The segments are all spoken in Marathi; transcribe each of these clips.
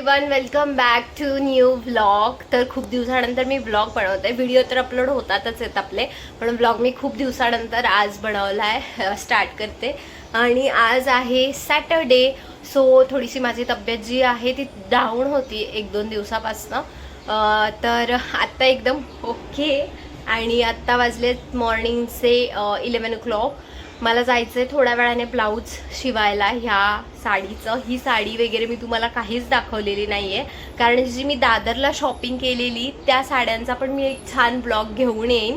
One welcome back to new blog तर खूप दिवसानंतर मी ब्लॉग बनवते. व्हिडिओ तर अपलोड होतातच आहेत आपले पण ब्लॉग मी खूप दिवसानंतर आज बनवला आहे स्टार्ट करते. आणि आज आहे सॅटरडे सो थोडीशी माझी तब्येत जी आहे ती डाऊन होती एक दोन दिवसापासनं. तर आत्ता एकदम ओके आणि आत्ता वाजलेत मॉर्निंगचे इलेवन ओ क्लॉक मला जायचं आहे थोड्या वेळाने ब्लाऊज शिवायला ह्या साडीचं. ही साडी वगैरे मी तुम्हाला काहीच दाखवलेली नाही आहे कारण जी मी दादरला शॉपिंग केलेली त्या साड्यांचा पण मी एक छान ब्लॉग घेऊन येईन.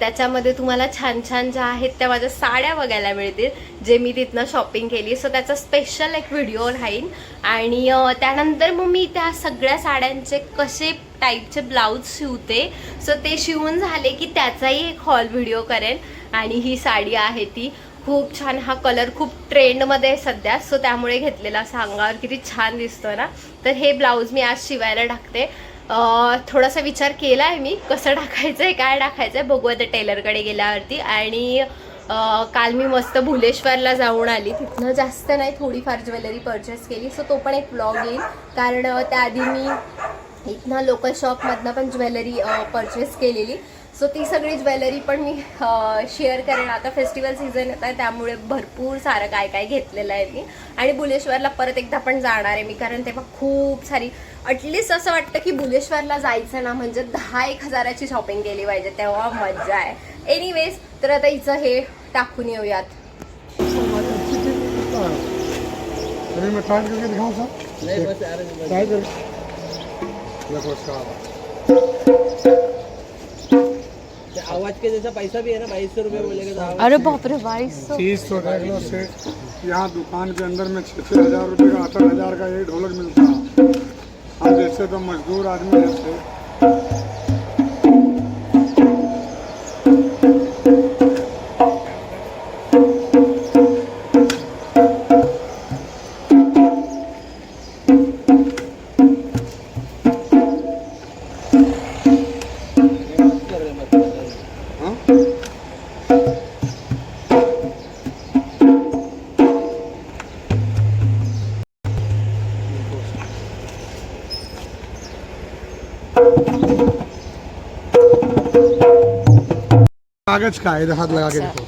त्याच्यामध्ये तुम्हाला छान छान ज्या आहेत त्या माझ्या साड्या बघायला मिळतील जे मी तिथनं शॉपिंग केली. सो त्याचा स्पेशल एक व्हिडिओ राहीन. आणि त्यानंतर मग मी त्या सगळ्या साड्यांचे कसे टाईपचे ब्लाऊज शिवते. सो ते शिवून झाले की त्याचाही एक हॉल व्हिडिओ करेन. आणि ही साडी आहे ती. खूप छान हा कलर खूप ट्रेंडमध्ये आहे सध्या सो त्यामुळे घेतलेला असा अंगावर किती छान दिसतो ना. तर हे ब्लाऊज मी आज शिवायला टाकते. थोडासा विचार केला आहे मी कसं टाकायचं आहे काय टाकायचं आहे बघू आता टेलरकडे गेल्यावरती. आणि काल मी मस्त भुलेश्वरला जाऊन आली. तिथनं जास्त नाही थोडीफार ज्वेलरी परचेस केली. सो तो पण एक ब्लॉग येईल. कारण त्याआधी मी इथनं लोकल शॉपमधनं पण ज्वेलरी परचेस केलेली. सो ती सगळी ज्वेलरी पण मी शेअर करेन. आता फेस्टिवल सीझन येत आहे त्यामुळे भरपूर सारं काय काय घेतलेलं आहे मी. आणि बुलेश्वरला परत एकदा पण जाणार आहे मी कारण तेव्हा खूप सारी अटलिस्ट असं वाटतं की बुलेश्वरला जायचं ना म्हणजे दहा एक हजाराची शॉपिंग केली पाहिजे तेव्हा मजा आहे. एनिवेज तर आता हिचं हे टाकून येऊयात. आवाज के जैसा पैसा भी है ना बाईस सौ रुपये बोलेगा अरे बापरे बाईस चीज तो देख लो सेठ यहाँ दुकान के अंदर में छः छः हजार रुपये का अठारह हजार का ये ढोलक मिलता। है हम जैसे तो मजदूर आदमी जैसे कागज़ का है इधर हाथ लगा के देखो।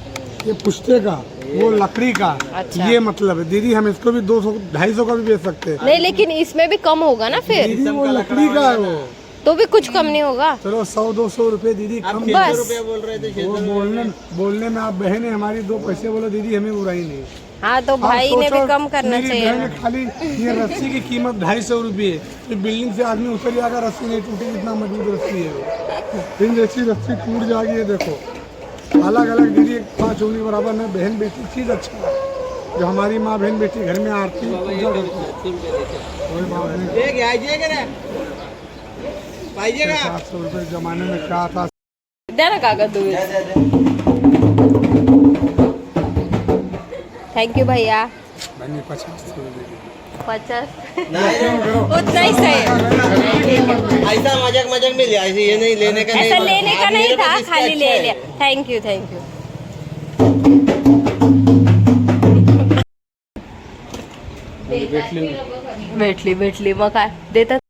ये पुश्ते का वो लकड़ी का। अच्छा। ये मतलब है दीदी हम इसको भी दो सौ ढाई सौ का भी बेच सकते हैं। नहीं लेकिन इसमें भी कम होगा ना फिर? दीदी वो लकड़ी का है वो। तो भी कुछ कम नहीं होगा? चलो सौ दो सौ रूपए दीदी कम बस। बोल रहे थे वो बोलने बोलने में आप बहन है हमारी दो पैसे बोलो दीदी हमें बुराई नहीं। हाँ तो भाई ने भी कम करना चाहिए खाली ये रस्सी की कीमत ढाई सौ रुपये ये बिल्डिंग से आदमी उतर जाएगा रस्सी नहीं टूटी इतना मज़बूत रस्सी है फिर जैसी रस्सी टूट जाएगी ये देखो। अलग अलग दीदी एक पाँच उंगली बराबर में बहन बेटी चीज़ अच्छा है। जो हमारी माँ बहन बेटी घर में आरती पूजा करती है सात सौ रुपये जमाने में क्या था? थैंक यू भैया पचास पचास ऐसा मज़ाक मज़ाक में लिया ये नहीं लेने का ऐसा लेने का नहीं था खाली ले लिया थैंक यू थैंक यू भेटली भेटली मग काय देतात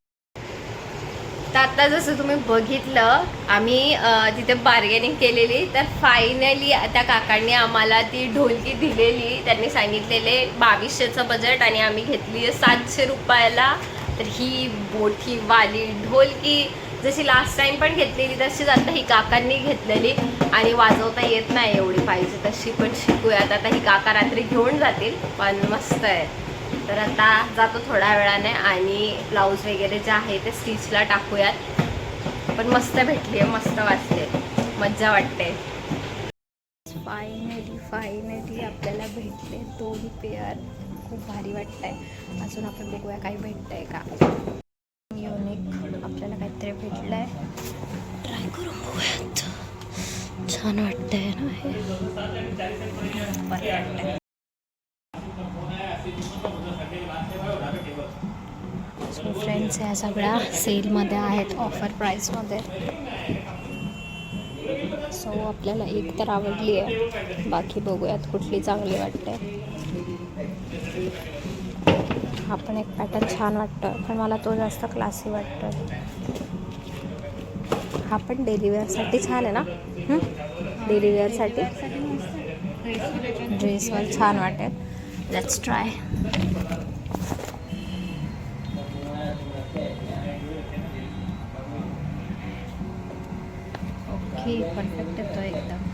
तर आता जसं तुम्ही बघितलं आम्ही तिथे बार्गेनिंग केलेली. तर फायनली त्या काकांनी आम्हाला ती ढोलकी दिलेली. त्यांनी सांगितलेले बावीसशेचं बजेट आणि आम्ही घेतली आहे सातशे रुपयाला. तर ही मोठी वाली ढोलकी जशी लास्ट टाइम पण घेतलेली तशीच आता ही काकांनी घेतलेली. आणि वाजवता येत नाही एवढी पाहिजे तशी पण शिकूयात. आता ही काका रात्री घेऊन जातील पण मस्त आहे. तर आता जातो थोड्या वेळाने आणि ब्लाऊज वगैरे जे आहे ते स्टिचला टाकूयात. पण मस्त भेटली आहे मस्त वाटते मज्जा वाटते. फायनली फायनली आपल्याला भेटले दोन पेअर खूप भारी वाटतंय. अजून आपण बघूया काही भेटतंय का. युनिक आपल्याला काहीतरी भेटलं आहे ट्राय करून बघूयात. छान वाटतंय ना हे. बरं वाटतंय. फ्रेंड्स ह्या सगळ्या सेलमध्ये आहेत ऑफर प्राईसमध्ये सो आपल्याला एक तर आवडली आहे. बाकी बघूयात कुठली चांगली वाटते. हा पण एक पॅटर्न छान वाटतं पण मला तो जास्त क्लासी वाटतो हा पण डेली वेअरसाठी छान आहे ना? डेली वेअरसाठी ड्रेसवर छान वाटेल. लेट्स ट्राय परफेक्ट येतो एकदम.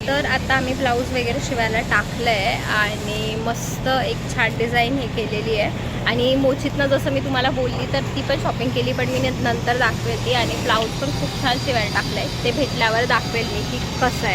तर आता आम्ही ब्लाऊज वगैरे शिवायला टाकलं आहे आणि मस्त एक छान डिझाईन हे केलेली आहे. आणि मोचीतनं जसं मी तुम्हाला बोलली तर ती पण शॉपिंग केली पण मी नंतर दाखवेल ती. आणि ब्लाऊज पण खूप छान शिवायला टाकलं आहे ते भेटल्यावर दाखवेल मी की कसं आहे.